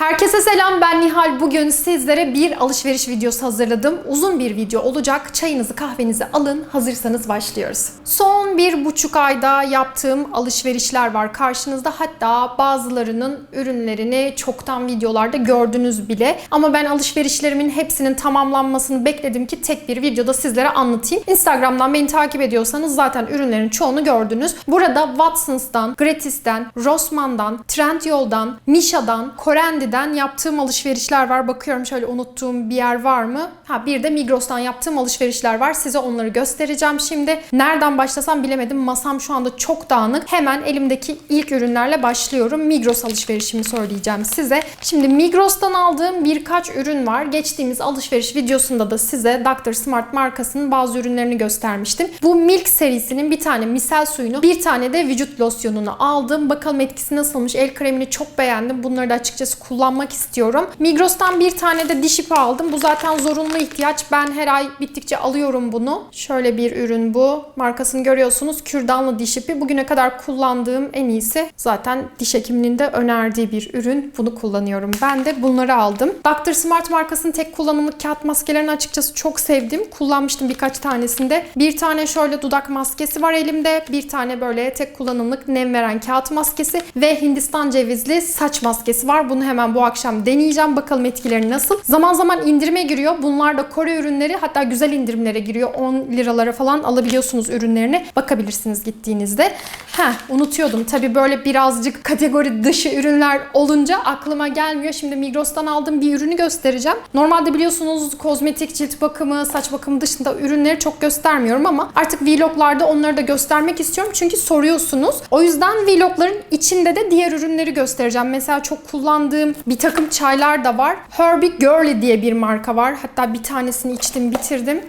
Herkese selam ben Nihal. Bugün sizlere bir alışveriş videosu hazırladım. Uzun bir video olacak. Çayınızı kahvenizi alın. Hazırsanız başlıyoruz. Son bir buçuk ayda yaptığım alışverişler var karşınızda. Hatta bazılarının ürünlerini çoktan videolarda gördünüz bile. Ama ben alışverişlerimin hepsinin tamamlanmasını bekledim ki tek bir videoda sizlere anlatayım. Instagram'dan beni takip ediyorsanız zaten ürünlerin çoğunu gördünüz. Burada Watsons'tan, Gratis'ten, Rossmann'dan, Trendyol'dan, Misha'dan, Korendi'den yaptığım alışverişler var. Bakıyorum şöyle unuttuğum bir yer var mı? Ha bir de Migros'tan yaptığım alışverişler var. Size onları göstereceğim şimdi. Nereden başlasam bilemedim. Masam şu anda çok dağınık. Hemen elimdeki ilk ürünlerle başlıyorum. Migros alışverişimi söyleyeceğim size. Şimdi Migros'tan aldığım birkaç ürün var. Geçtiğimiz alışveriş videosunda da size Dr. Smart markasının bazı ürünlerini göstermiştim. Bu Milk serisinin bir tane misel suyunu, bir tane de vücut losyonunu aldım. Bakalım etkisi nasılmış. El kremini çok beğendim. Bunları da açıkçası kullanmak istiyorum. Migros'tan bir tane de diş ipi aldım. Bu zaten zorunlu ihtiyaç. Ben her ay bittikçe alıyorum bunu. Şöyle bir ürün bu. Markasını görüyorsunuz. Kürdanlı diş ipi. Bugüne kadar kullandığım en iyisi. Zaten diş hekiminin de önerdiği bir ürün. Bunu kullanıyorum. Ben de bunları aldım. Dr. Smart markasının tek kullanımlık kağıt maskelerini açıkçası çok sevdim. Kullanmıştım birkaç tanesinde. Bir tane şöyle dudak maskesi var elimde. Bir tane böyle tek kullanımlık nem veren kağıt maskesi ve Hindistan cevizli saç maskesi var. Bunu hemen bu akşam deneyeceğim. Bakalım etkileri nasıl. Zaman zaman indirime giriyor. Bunlar da Kore ürünleri hatta güzel indirimlere giriyor. 10 liralara falan alabiliyorsunuz ürünlerini. Bakabilirsiniz gittiğinizde. Heh unutuyordum. Tabii böyle birazcık kategori dışı ürünler olunca aklıma gelmiyor. Şimdi Migros'tan aldığım bir ürünü göstereceğim. Normalde biliyorsunuz kozmetik, cilt bakımı, saç bakımı dışında ürünleri çok göstermiyorum ama artık vloglarda onları da göstermek istiyorum. Çünkü soruyorsunuz. O yüzden vlogların içinde de diğer ürünleri göstereceğim. Mesela çok kullandığım bir takım çaylar da var. Herbie Girly diye bir marka var. Hatta bir tanesini içtim, bitirdim.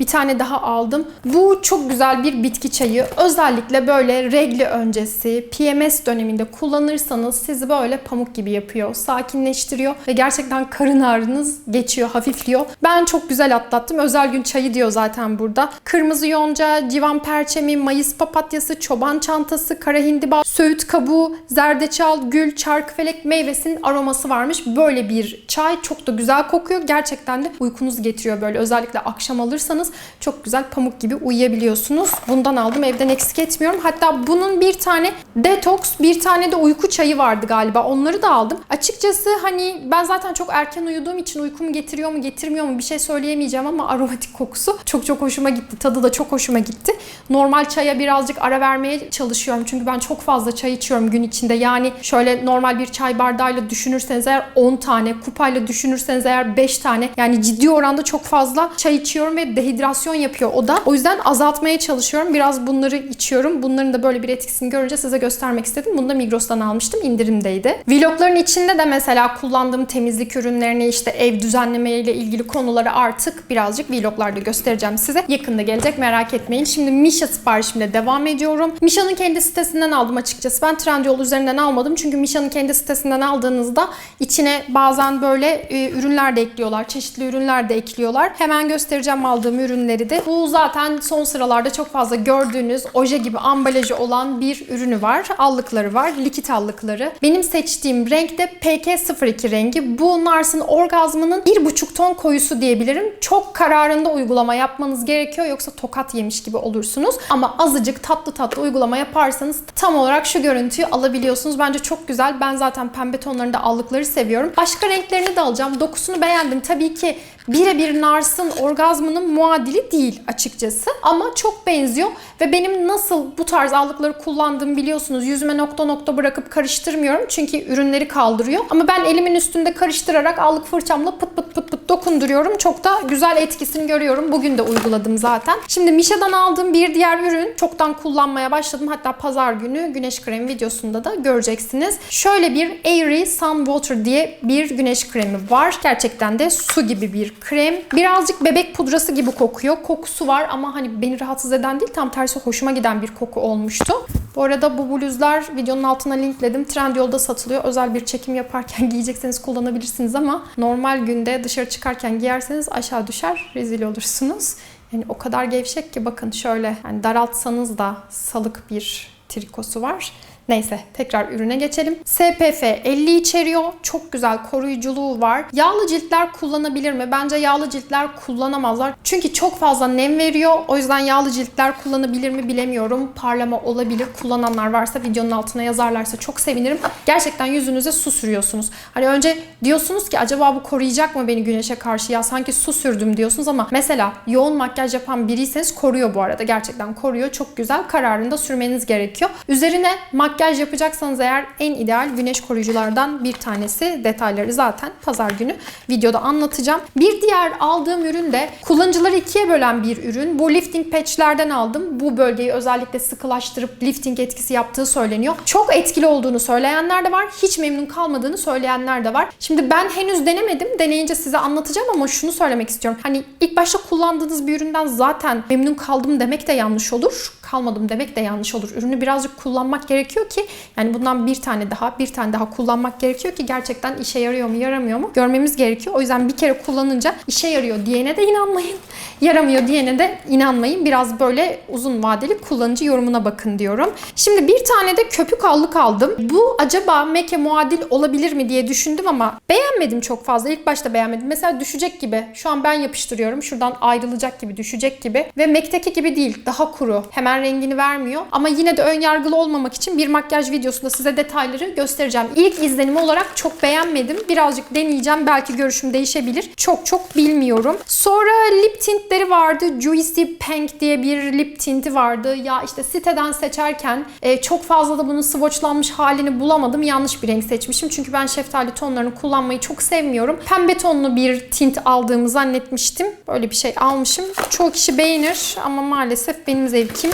Bir tane daha aldım. Bu çok güzel bir bitki çayı. Özellikle böyle regli öncesi, PMS döneminde kullanırsanız sizi böyle pamuk gibi yapıyor. Sakinleştiriyor ve gerçekten karın ağrınız geçiyor, hafifliyor. Ben çok güzel atlattım. Özel gün çayı diyor zaten burada. Kırmızı yonca, civan perçemi, mayıs papatyası, çoban çantası, kara hindiba, söğüt kabuğu, zerdeçal, gül, çarkıfelek meyvesinin aroması varmış. Böyle bir çay çok da güzel kokuyor. Gerçekten de uykunuz getiriyor böyle. Özellikle akşam alırsanız çok güzel pamuk gibi uyuyabiliyorsunuz. Bundan aldım. Evden eksik etmiyorum. Hatta bunun bir tane detoks, bir tane de uyku çayı vardı galiba. Onları da aldım. Açıkçası hani ben zaten çok erken uyuduğum için uykumu getiriyor mu getirmiyor mu bir şey söyleyemeyeceğim ama aromatik kokusu çok çok hoşuma gitti. Tadı da çok hoşuma gitti. Normal çaya birazcık ara vermeye çalışıyorum. Çünkü ben çok fazla çay içiyorum gün içinde. Yani şöyle normal bir çay bardağıyla düşünürseniz eğer 10 tane, kupayla düşünürseniz eğer 5 tane. Yani ciddi oranda çok fazla çay içiyorum ve dehidrasyon yapıyor o da. O yüzden azaltmaya çalışıyorum. Biraz bunları içiyorum. Bunların da böyle bir etkisini görünce size göstermek istedim. Bunu da Migros'tan almıştım. indirimdeydi. Vlogların içinde de mesela kullandığım temizlik ürünlerini işte ev düzenleme ile ilgili konuları artık birazcık vloglarda göstereceğim size. Yakında gelecek merak etmeyin. Şimdi Misha siparişimle devam ediyorum. Misha'nın kendi sitesinden aldım açıkçası. Ben Trendyol üzerinden almadım. Çünkü Misha'nın kendi sitesinden aldığınızda içine bazen böyle e, ürünler de ekliyorlar. Çeşitli ürünler de ekliyorlar. Hemen göstereceğim aldığım ürünleri de. Bu zaten son sıralarda çok fazla gördüğünüz oje gibi ambalajı olan bir ürünü var. Allıkları var. Likit allıkları. Benim seçtiğim renk de PK02 rengi. Bu Nars'ın orgazmının 1,5 ton koyusu diyebilirim. Çok kararında uygulama yapmanız gerekiyor yoksa tokat yemiş gibi olursunuz. Ama azıcık tatlı tatlı uygulama yaparsanız tam olarak şu görüntüyü alabiliyorsunuz. Bence çok güzel. Ben zaten pembe tonlarında allıkları seviyorum. Başka renklerini de alacağım. Dokusunu beğendim. Tabii ki birebir Nars'ın orgazmının muadili değil açıkçası. Ama çok benziyor ve benim nasıl bu tarz allıkları kullandığımı biliyorsunuz. Yüzüme nokta nokta bırakıp karıştırmıyorum. Çünkü ürünleri kaldırıyor. Ama ben elimin üstünde karıştırarak allık fırçamla pıt pıt pıt pıt dokunduruyorum. Çok da güzel etkisini görüyorum. Bugün de uyguladım zaten. Şimdi Misha'dan aldığım bir diğer ürün. Çoktan kullanmaya başladım. Hatta pazar günü güneş kremi videosunda da göreceksiniz. Şöyle bir Airy Sun Water diye bir güneş kremi var. Gerçekten de su gibi bir krem. Birazcık bebek pudrası gibi kokuyor. Kokusu var ama hani beni rahatsız eden değil tam tersi hoşuma giden bir koku olmuştu. Bu arada bu bluzlar videonun altına linkledim. Trendyol'da satılıyor. Özel bir çekim yaparken giyecekseniz kullanabilirsiniz ama normal günde dışarı çıkarken giyerseniz aşağı düşer, rezil olursunuz. Yani o kadar gevşek ki bakın şöyle yani daraltsanız da salık bir trikosu var. Neyse tekrar ürüne geçelim. SPF 50 içeriyor. Çok güzel koruyuculuğu var. Yağlı ciltler kullanabilir mi? Bence yağlı ciltler kullanamazlar. Çünkü çok fazla nem veriyor. O yüzden yağlı ciltler kullanabilir mi bilemiyorum. Parlama olabilir. Kullananlar varsa videonun altına yazarlarsa çok sevinirim. Gerçekten yüzünüze su sürüyorsunuz. Hani önce diyorsunuz ki acaba bu koruyacak mı beni güneşe karşı ya sanki su sürdüm diyorsunuz ama mesela yoğun makyaj yapan biriyseniz koruyor bu arada. Gerçekten koruyor. Çok güzel. Kararında sürmeniz gerekiyor. Üzerine makyaj yapacaksanız eğer en ideal güneş koruyuculardan bir tanesi. Detayları zaten pazar günü videoda anlatacağım. Bir diğer aldığım ürün de kullanıcıları ikiye bölen bir ürün. Bu lifting patchlerden aldım. Bu bölgeyi özellikle sıkılaştırıp lifting etkisi yaptığı söyleniyor. Çok etkili olduğunu söyleyenler de var. Hiç memnun kalmadığını söyleyenler de var. Şimdi ben henüz denemedim. Deneyince size anlatacağım ama şunu söylemek istiyorum. Hani ilk başta kullandığınız bir üründen zaten memnun kaldım demek de yanlış olur. Kalmadım demek de yanlış olur. Ürünü birazcık kullanmak gerekiyor ki yani bundan bir tane daha bir tane daha kullanmak gerekiyor ki gerçekten işe yarıyor mu yaramıyor mu görmemiz gerekiyor. O yüzden bir kere kullanınca işe yarıyor diyene de inanmayın. Yaramıyor diyene de inanmayın. Biraz böyle uzun vadeli kullanıcı yorumuna bakın diyorum. Şimdi bir tane de köpük allık aldım. Bu acaba Mac'e muadil olabilir mi diye düşündüm ama beğenmedim çok fazla. İlk başta beğenmedim. Mesela düşecek gibi. Şu an ben yapıştırıyorum. Şuradan ayrılacak gibi, düşecek gibi. Ve Mac'teki gibi değil. Daha kuru. Hemen rengini vermiyor. Ama yine de ön yargılı olmamak için bir makyaj videosunda size detayları göstereceğim. İlk izlenimi olarak çok beğenmedim. Birazcık deneyeceğim. Belki görüşüm değişebilir. Çok çok bilmiyorum. Sonra lip tintleri vardı. Juicy Pink diye bir lip tinti vardı. Ya işte siteden seçerken e, çok fazla da bunun swatchlanmış halini bulamadım. Yanlış bir renk seçmişim. Çünkü ben şeftali tonlarını kullanmayı çok sevmiyorum. Pembe tonlu bir tint aldığımı zannetmiştim. Böyle bir şey almışım. Çoğu kişi beğenir ama maalesef benim zevkim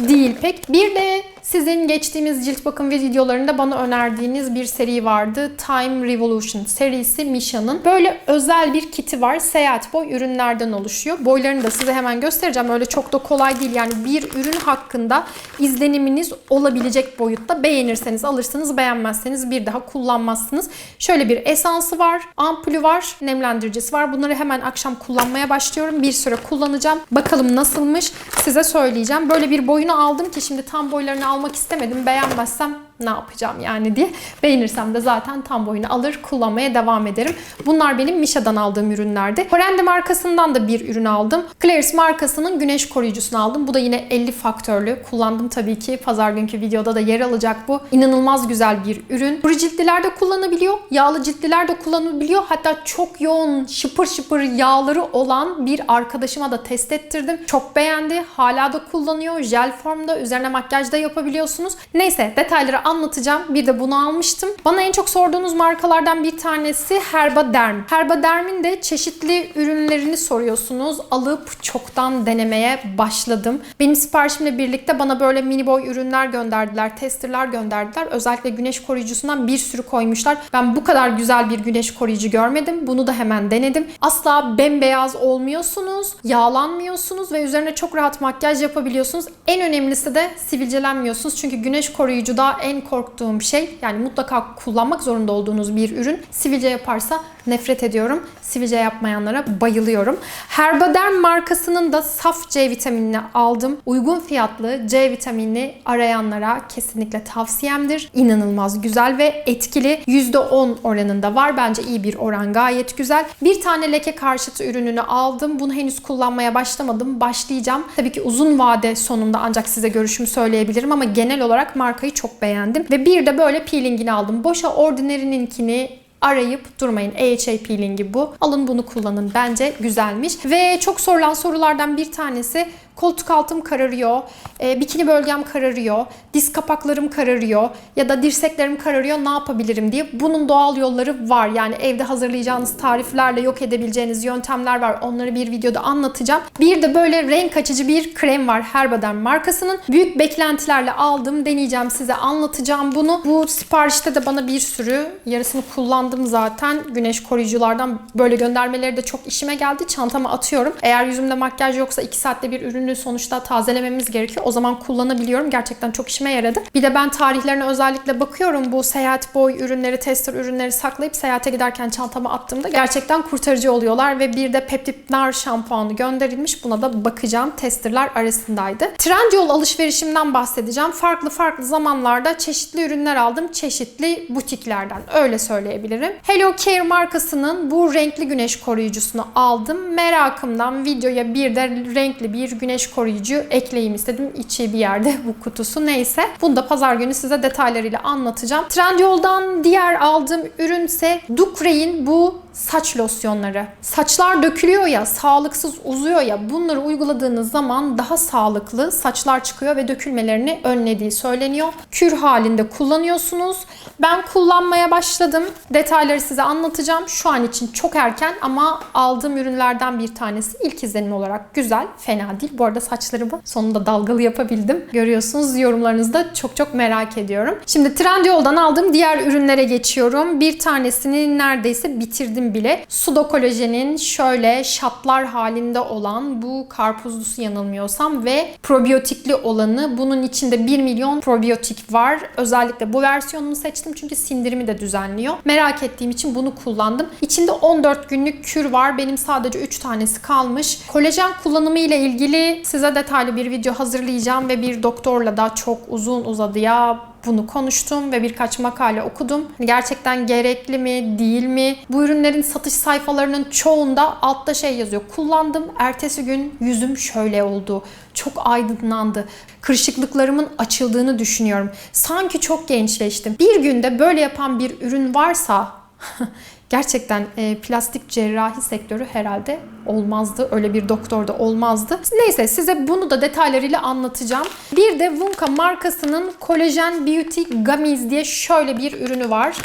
değil pek. Bir de sizin geçtiğimiz cilt bakım videolarında bana önerdiğiniz bir seri vardı. Time Revolution serisi Misha'nın. Böyle özel bir kiti var. Seyahat boy ürünlerden oluşuyor. Boylarını da size hemen göstereceğim. Öyle çok da kolay değil. Yani bir ürün hakkında izleniminiz olabilecek boyutta. Beğenirseniz alırsınız, beğenmezseniz bir daha kullanmazsınız. Şöyle bir esansı var, ampulü var, nemlendiricisi var. Bunları hemen akşam kullanmaya başlıyorum. Bir süre kullanacağım. Bakalım nasılmış size söyleyeceğim. Böyle bir boyunu aldım ki şimdi tam boylarını almak istemedim. Beğenmezsem ne yapacağım yani diye. Beğenirsem de zaten tam boyunu alır kullanmaya devam ederim. Bunlar benim Misha'dan aldığım ürünlerdi. Horendi markasından da bir ürün aldım. Claire's markasının güneş koruyucusunu aldım. Bu da yine 50 faktörlü. Kullandım tabii ki. Pazar günkü videoda da yer alacak bu. İnanılmaz güzel bir ürün. Kuru ciltliler de kullanabiliyor. Yağlı ciltliler de kullanabiliyor. Hatta çok yoğun şıpır şıpır yağları olan bir arkadaşıma da test ettirdim. Çok beğendi. Hala da kullanıyor. Jel formda. Üzerine makyaj da yapabiliyorsunuz. Neyse detayları anlatacağım. Bir de bunu almıştım. Bana en çok sorduğunuz markalardan bir tanesi Herbaderm. Herbaderm'in de çeşitli ürünlerini soruyorsunuz. Alıp çoktan denemeye başladım. Benim siparişimle birlikte bana böyle mini boy ürünler gönderdiler. Testerlar gönderdiler. Özellikle güneş koruyucusundan bir sürü koymuşlar. Ben bu kadar güzel bir güneş koruyucu görmedim. Bunu da hemen denedim. Asla bembeyaz olmuyorsunuz. Yağlanmıyorsunuz ve üzerine çok rahat makyaj yapabiliyorsunuz. En önemlisi de sivilcelenmiyorsunuz. Çünkü güneş koruyucuda en korktuğum şey yani mutlaka kullanmak zorunda olduğunuz bir ürün sivilce yaparsa nefret ediyorum. Sivilce yapmayanlara bayılıyorum. Herbaderm markasının da saf C vitaminini aldım. Uygun fiyatlı C vitaminini arayanlara kesinlikle tavsiyemdir. İnanılmaz güzel ve etkili. %10 oranında var. Bence iyi bir oran. Gayet güzel. Bir tane leke karşıtı ürününü aldım. Bunu henüz kullanmaya başlamadım. Başlayacağım. Tabii ki uzun vade sonunda ancak size görüşümü söyleyebilirim ama genel olarak markayı çok beğendim. Ve bir de böyle peelingini aldım. Boşa Ordinary'ninkini arayıp durmayın. AHA peelingi bu. Alın bunu kullanın. Bence güzelmiş. Ve çok sorulan sorulardan bir tanesi koltuk altım kararıyor, e, bikini bölgem kararıyor, diz kapaklarım kararıyor ya da dirseklerim kararıyor ne yapabilirim diye. Bunun doğal yolları var. Yani evde hazırlayacağınız tariflerle yok edebileceğiniz yöntemler var. Onları bir videoda anlatacağım. Bir de böyle renk açıcı bir krem var Herbaderm markasının. Büyük beklentilerle aldım. Deneyeceğim size anlatacağım bunu. Bu siparişte de bana bir sürü yarısını kullandım zaten. Güneş koruyuculardan böyle göndermeleri de çok işime geldi. Çantama atıyorum. Eğer yüzümde makyaj yoksa 2 saatte bir ürün ürünü sonuçta tazelememiz gerekiyor. O zaman kullanabiliyorum. Gerçekten çok işime yaradı. Bir de ben tarihlerine özellikle bakıyorum. Bu seyahat boy ürünleri, tester ürünleri saklayıp seyahate giderken çantama attığımda gerçekten kurtarıcı oluyorlar ve bir de Peptip Nar şampuanı gönderilmiş. Buna da bakacağım. Testerlar arasındaydı. Trendyol alışverişimden bahsedeceğim. Farklı farklı zamanlarda çeşitli ürünler aldım. Çeşitli butiklerden. Öyle söyleyebilirim. Hello Care markasının bu renkli güneş koruyucusunu aldım. Merakımdan videoya bir de renkli bir güneş koruyucu ekleyeyim istedim. İçi bir yerde bu kutusu neyse. Bunu da pazar günü size detaylarıyla anlatacağım. Trendyol'dan diğer aldığım ürünse Ducray'in bu saç losyonları. Saçlar dökülüyor ya, sağlıksız uzuyor ya. Bunları uyguladığınız zaman daha sağlıklı saçlar çıkıyor ve dökülmelerini önlediği söyleniyor. Kür halinde kullanıyorsunuz. Ben kullanmaya başladım. Detayları size anlatacağım. Şu an için çok erken ama aldığım ürünlerden bir tanesi ilk izlenim olarak güzel, fena değil. Bu arada saçlarımı sonunda dalgalı yapabildim. Görüyorsunuz yorumlarınızı da çok çok merak ediyorum. Şimdi Trendyol'dan aldığım diğer ürünlere geçiyorum. Bir tanesini neredeyse bitirdim bile. Sudo Kolajen'in şöyle şatlar halinde olan bu karpuzlusu yanılmıyorsam ve probiyotikli olanı. Bunun içinde 1 milyon probiyotik var. Özellikle bu versiyonunu seçtim çünkü sindirimi de düzenliyor. Merak ettiğim için bunu kullandım. İçinde 14 günlük kür var. Benim sadece 3 tanesi kalmış. Kolajen kullanımı ile ilgili size detaylı bir video hazırlayacağım ve bir doktorla da çok uzun uzadıya bunu konuştum ve birkaç makale okudum. Gerçekten gerekli mi, değil mi? Bu ürünlerin satış sayfalarının çoğunda altta şey yazıyor. Kullandım, ertesi gün yüzüm şöyle oldu. Çok aydınlandı. Kırışıklıklarımın açıldığını düşünüyorum. Sanki çok gençleştim. Bir günde böyle yapan bir ürün varsa gerçekten e, plastik cerrahi sektörü herhalde olmazdı. Öyle bir doktor da olmazdı. Neyse size bunu da detaylarıyla anlatacağım. Bir de Wunka markasının Collagen Beauty Gummies diye şöyle bir ürünü var.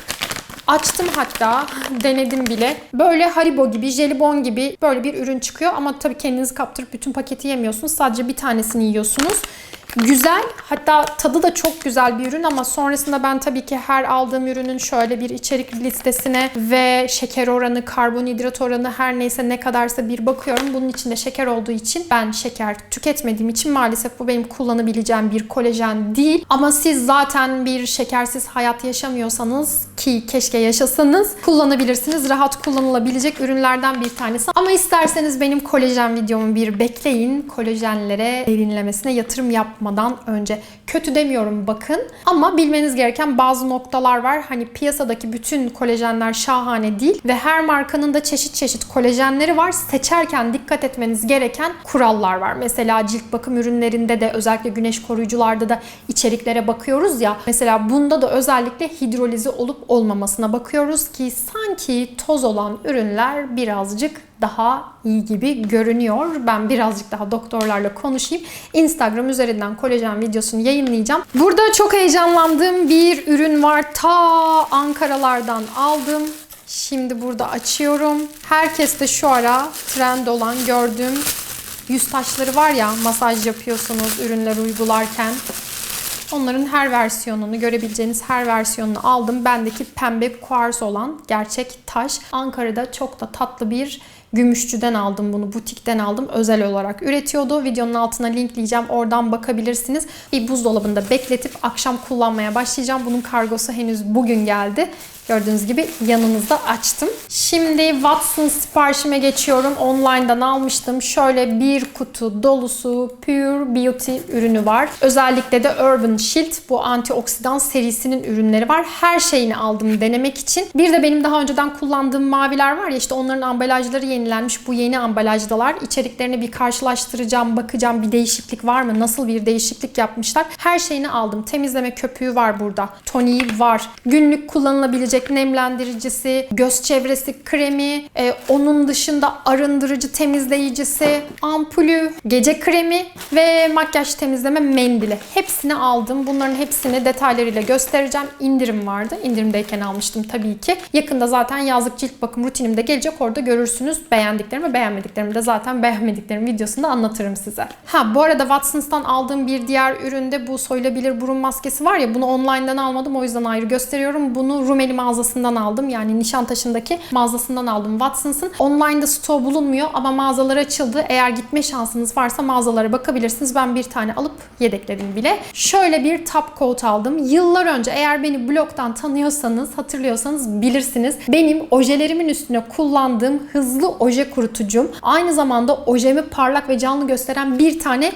Açtım hatta, denedim bile. Böyle Haribo gibi, jelibon gibi böyle bir ürün çıkıyor. Ama tabii kendinizi kaptırıp bütün paketi yemiyorsunuz. Sadece bir tanesini yiyorsunuz. Güzel. Hatta tadı da çok güzel bir ürün ama sonrasında ben tabii ki her aldığım ürünün şöyle bir içerik listesine ve şeker oranı, karbonhidrat oranı her neyse ne kadarsa bir bakıyorum. Bunun içinde şeker olduğu için ben şeker tüketmediğim için maalesef bu benim kullanabileceğim bir kolajen değil. Ama siz zaten bir şekersiz hayat yaşamıyorsanız ki keşke yaşasanız kullanabilirsiniz. Rahat kullanılabilecek ürünlerden bir tanesi. Ama isterseniz benim kolajen videomu bir bekleyin. Kolajenlere derinlemesine yatırım yapmadan önce. Kötü demiyorum bakın ama bilmeniz gereken bazı noktalar var. Hani piyasadaki bütün kolajenler şahane değil ve her markanın da çeşit çeşit kolajenleri var. Seçerken dikkat etmeniz gereken kurallar var. Mesela cilt bakım ürünlerinde de özellikle güneş koruyucularda da içeriklere bakıyoruz ya. Mesela bunda da özellikle hidrolizi olup olmamasına bakıyoruz ki sanki toz olan ürünler birazcık daha iyi gibi görünüyor. Ben birazcık daha doktorlarla konuşayım. Instagram üzerinden kolajen videosunu yayınlayacağım. Burada çok heyecanlandığım bir ürün var. Ta Ankaralardan aldım. Şimdi burada açıyorum. Herkes de şu ara trend olan gördüğüm yüz taşları var ya masaj yapıyorsunuz ürünler uygularken. Onların her versiyonunu görebileceğiniz her versiyonunu aldım. Bendeki pembe kuars olan gerçek taş. Ankara'da çok da tatlı bir Gümüşçü'den aldım bunu, butikten aldım. Özel olarak üretiyordu. Videonun altına linkleyeceğim. Oradan bakabilirsiniz. Bir buzdolabında bekletip akşam kullanmaya başlayacağım. Bunun kargosu henüz bugün geldi. Gördüğünüz gibi yanınızda açtım. Şimdi Watson siparişime geçiyorum. Online'dan almıştım. Şöyle bir kutu dolusu Pure Beauty ürünü var. Özellikle de Urban Shield bu antioksidan serisinin ürünleri var. Her şeyini aldım denemek için. Bir de benim daha önceden kullandığım maviler var ya işte onların ambalajları yenilenmiş. Bu yeni ambalajdalar. İçeriklerini bir karşılaştıracağım, bakacağım bir değişiklik var mı? Nasıl bir değişiklik yapmışlar? Her şeyini aldım. Temizleme köpüğü var burada. Toniği var. Günlük kullanılabilecek nemlendiricisi, göz çevresi kremi, e, onun dışında arındırıcı temizleyicisi, ampulü, gece kremi ve makyaj temizleme mendili. Hepsini aldım. Bunların hepsini detaylarıyla göstereceğim. İndirim vardı. İndirimdeyken almıştım tabii ki. Yakında zaten yazlık cilt bakım rutinimde gelecek. Orada görürsünüz. Beğendiklerimi beğenmediklerimi de zaten beğenmediklerim videosunda anlatırım size. Ha bu arada Watsons'tan aldığım bir diğer üründe bu soyulabilir burun maskesi var ya bunu online'dan almadım o yüzden ayrı gösteriyorum. Bunu Rumeli mağazasından aldım. Yani Nişantaşı'ndaki mağazasından aldım Watsons'ın. Online'da store bulunmuyor ama mağazalar açıldı. Eğer gitme şansınız varsa mağazalara bakabilirsiniz. Ben bir tane alıp yedekledim bile. Şöyle bir top coat aldım. Yıllar önce eğer beni blogdan tanıyorsanız, hatırlıyorsanız bilirsiniz. Benim ojelerimin üstüne kullandığım hızlı oje kurutucum. Aynı zamanda ojemi parlak ve canlı gösteren bir tane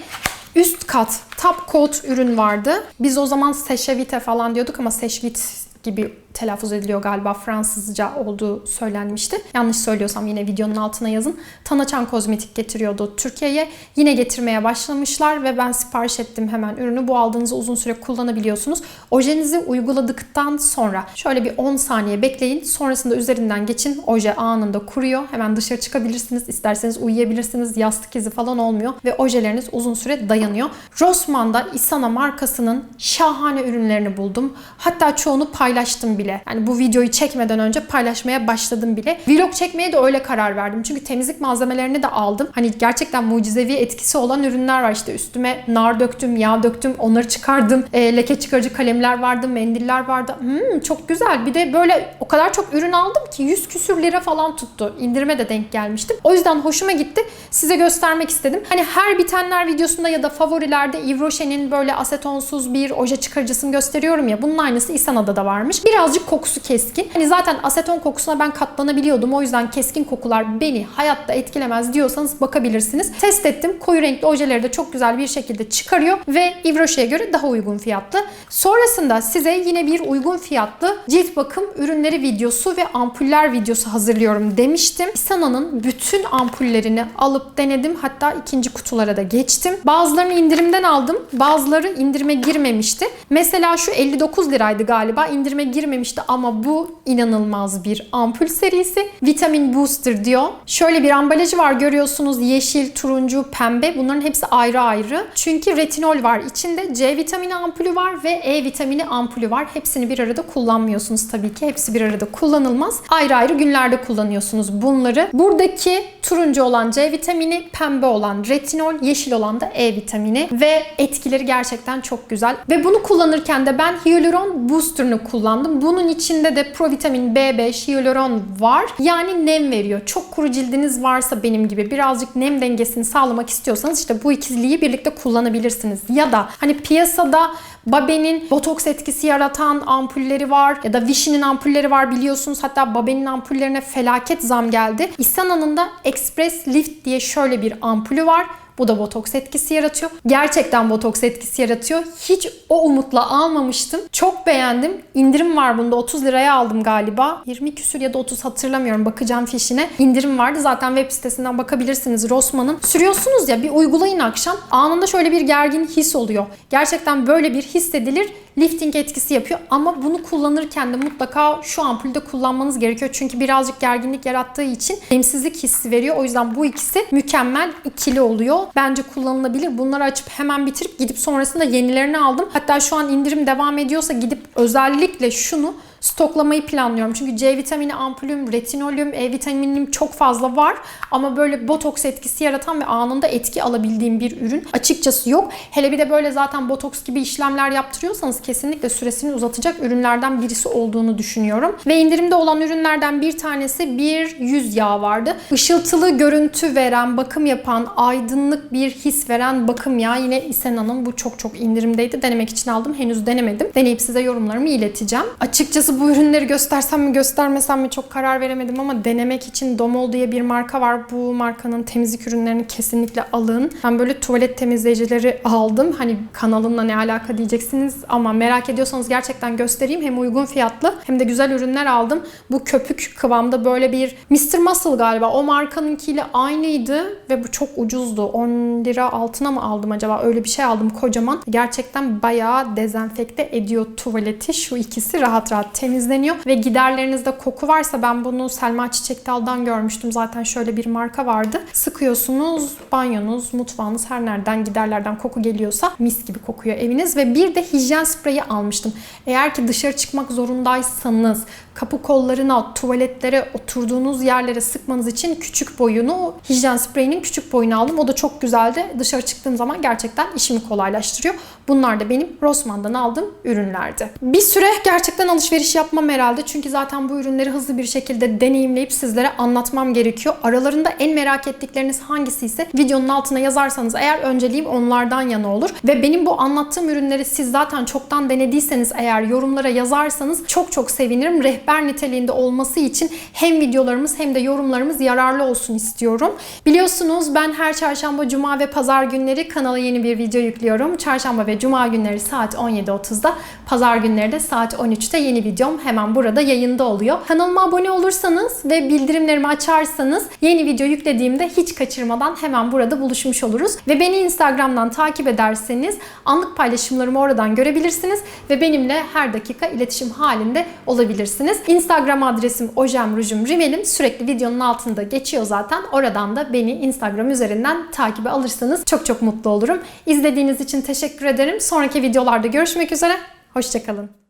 üst kat top coat ürün vardı. Biz o zaman Seşevite falan diyorduk ama Seşvit gibi telaffuz ediliyor galiba Fransızca olduğu söylenmişti. Yanlış söylüyorsam yine videonun altına yazın. Tanaçan Kozmetik getiriyordu Türkiye'ye. Yine getirmeye başlamışlar ve ben sipariş ettim hemen ürünü. Bu aldığınızı uzun süre kullanabiliyorsunuz. Ojenizi uyguladıktan sonra şöyle bir 10 saniye bekleyin. Sonrasında üzerinden geçin. Oje anında kuruyor. Hemen dışarı çıkabilirsiniz. İsterseniz uyuyabilirsiniz. Yastık izi falan olmuyor ve ojeleriniz uzun süre dayanıyor. Rossmann'da Isana markasının şahane ürünlerini buldum. Hatta çoğunu paylaştım bile. Yani bu videoyu çekmeden önce paylaşmaya başladım bile. Vlog çekmeye de öyle karar verdim. Çünkü temizlik malzemelerini de aldım. Hani gerçekten mucizevi etkisi olan ürünler var. İşte üstüme nar döktüm, yağ döktüm, onları çıkardım. E, leke çıkarıcı kalemler vardı, mendiller vardı. Hmm, çok güzel. Bir de böyle o kadar çok ürün aldım ki 100 küsür lira falan tuttu. İndirime de denk gelmiştim. O yüzden hoşuma gitti. Size göstermek istedim. Hani her bitenler videosunda ya da favorilerde Yves Rocher'in böyle asetonsuz bir oje çıkarıcısını gösteriyorum ya. Bunun aynısı Isana'da da varmış. Birazcık kokusu keskin. Hani zaten aseton kokusuna ben katlanabiliyordum. O yüzden keskin kokular beni hayatta etkilemez diyorsanız bakabilirsiniz. Test ettim. Koyu renkli ojeleri de çok güzel bir şekilde çıkarıyor ve Yves Rocher'e göre daha uygun fiyatlı. Sonrasında size yine bir uygun fiyatlı cilt bakım ürünleri videosu ve ampuller videosu hazırlıyorum demiştim. Isana'nın bütün ampullerini alıp denedim. Hatta ikinci kutulara da geçtim. Bazılarını indirimden aldım. Bazıları indirime girmemişti. Mesela şu 59 liraydı galiba. İndirime girmemişti ama bu inanılmaz bir ampul serisi. Vitamin Booster diyor. Şöyle bir ambalajı var görüyorsunuz. Yeşil, turuncu, pembe. Bunların hepsi ayrı ayrı. Çünkü retinol var içinde. C vitamini ampulü var ve E vitamini ampulü var. Hepsini bir arada kullanmıyorsunuz tabii ki. Hepsi bir arada kullanılmaz. Ayrı ayrı günlerde kullanıyorsunuz bunları. Buradaki turuncu olan C vitamini, pembe olan retinol, yeşil olan da E vitamini ve etkileri gerçekten çok güzel. Ve bunu kullanırken de ben Hyaluron Booster'ını kullandım. Bunun içinde de provitamin B5, hyaluron var. Yani nem veriyor. Çok kuru cildiniz varsa benim gibi birazcık nem dengesini sağlamak istiyorsanız işte bu ikiliyi birlikte kullanabilirsiniz. Ya da hani piyasada Babe'nin botoks etkisi yaratan ampulleri var ya da Vichy'nin ampulleri var biliyorsunuz. Hatta Babe'nin ampullerine felaket zam geldi. Isana'nın da Express Lift diye şöyle bir ampulü var. Bu da botoks etkisi yaratıyor. Gerçekten botoks etkisi yaratıyor. Hiç o umutla almamıştım. Çok beğendim. İndirim var bunda. 30 liraya aldım galiba. 20 küsür ya da 30 hatırlamıyorum. Bakacağım fişine. İndirim vardı. Zaten web sitesinden bakabilirsiniz Rossmann'ın. Sürüyorsunuz ya bir uygulayın akşam. Anında şöyle bir gergin his oluyor. Gerçekten böyle bir hissedilir lifting etkisi yapıyor ama bunu kullanırken de mutlaka şu ampulde kullanmanız gerekiyor. Çünkü birazcık gerginlik yarattığı için nemsizlik hissi veriyor. O yüzden bu ikisi mükemmel ikili oluyor. Bence kullanılabilir. Bunları açıp hemen bitirip gidip sonrasında yenilerini aldım. Hatta şu an indirim devam ediyorsa gidip özellikle şunu stoklamayı planlıyorum. Çünkü C vitamini ampulüm, retinolüm, E vitaminim çok fazla var. Ama böyle botoks etkisi yaratan ve anında etki alabildiğim bir ürün açıkçası yok. Hele bir de böyle zaten botoks gibi işlemler yaptırıyorsanız kesinlikle süresini uzatacak ürünlerden birisi olduğunu düşünüyorum. Ve indirimde olan ürünlerden bir tanesi bir yüz yağı vardı. Işıltılı görüntü veren, bakım yapan, aydınlık bir his veren bakım yağı. Yine Isena'nın bu çok çok indirimdeydi. Denemek için aldım. Henüz denemedim. Deneyip size yorumlarımı ileteceğim. Açıkçası bu ürünleri göstersem mi göstermesem mi çok karar veremedim ama denemek için Domol diye bir marka var. Bu markanın temizlik ürünlerini kesinlikle alın. Ben böyle tuvalet temizleyicileri aldım. Hani kanalımla ne alaka diyeceksiniz ama merak ediyorsanız gerçekten göstereyim. Hem uygun fiyatlı hem de güzel ürünler aldım. Bu köpük kıvamda böyle bir Mr. Muscle galiba. O markanınkiyle aynıydı ve bu çok ucuzdu. 10 lira altına mı aldım acaba? Öyle bir şey aldım kocaman. Gerçekten bayağı dezenfekte ediyor tuvaleti. Şu ikisi rahat rahat temizleniyor ve giderlerinizde koku varsa ben bunu Selma Çiçekdal'dan görmüştüm. Zaten şöyle bir marka vardı. Sıkıyorsunuz banyonuz, mutfağınız her nereden giderlerden koku geliyorsa mis gibi kokuyor eviniz ve bir de hijyen spreyi almıştım. Eğer ki dışarı çıkmak zorundaysanız kapı kollarına, tuvaletlere, oturduğunuz yerlere sıkmanız için küçük boyunu, hijyen spreyinin küçük boyunu aldım. O da çok güzeldi. Dışarı çıktığım zaman gerçekten işimi kolaylaştırıyor. Bunlar da benim Rossmann'dan aldığım ürünlerdi. Bir süre gerçekten alışveriş yapmam herhalde. Çünkü zaten bu ürünleri hızlı bir şekilde deneyimleyip sizlere anlatmam gerekiyor. Aralarında en merak ettikleriniz hangisi ise videonun altına yazarsanız eğer önceliğim onlardan yana olur. Ve benim bu anlattığım ürünleri siz zaten çoktan denediyseniz eğer yorumlara yazarsanız çok çok sevinirim. Rehber niteliğinde olması için hem videolarımız hem de yorumlarımız yararlı olsun istiyorum. Biliyorsunuz ben her çarşamba, cuma ve pazar günleri kanala yeni bir video yüklüyorum. Çarşamba ve cuma günleri saat 17.30'da, pazar günleri de saat 13'te yeni videom hemen burada yayında oluyor. Kanalıma abone olursanız ve bildirimlerimi açarsanız yeni video yüklediğimde hiç kaçırmadan hemen burada buluşmuş oluruz. Ve beni Instagram'dan takip ederseniz anlık paylaşımlarımı oradan görebilirsiniz ve benimle her dakika iletişim halinde olabilirsiniz. Instagram adresim ojemrujum rimelim. Sürekli videonun altında geçiyor zaten. Oradan da beni Instagram üzerinden takibe alırsanız çok çok mutlu olurum. İzlediğiniz için teşekkür ederim. Sonraki videolarda görüşmek üzere. Hoşçakalın.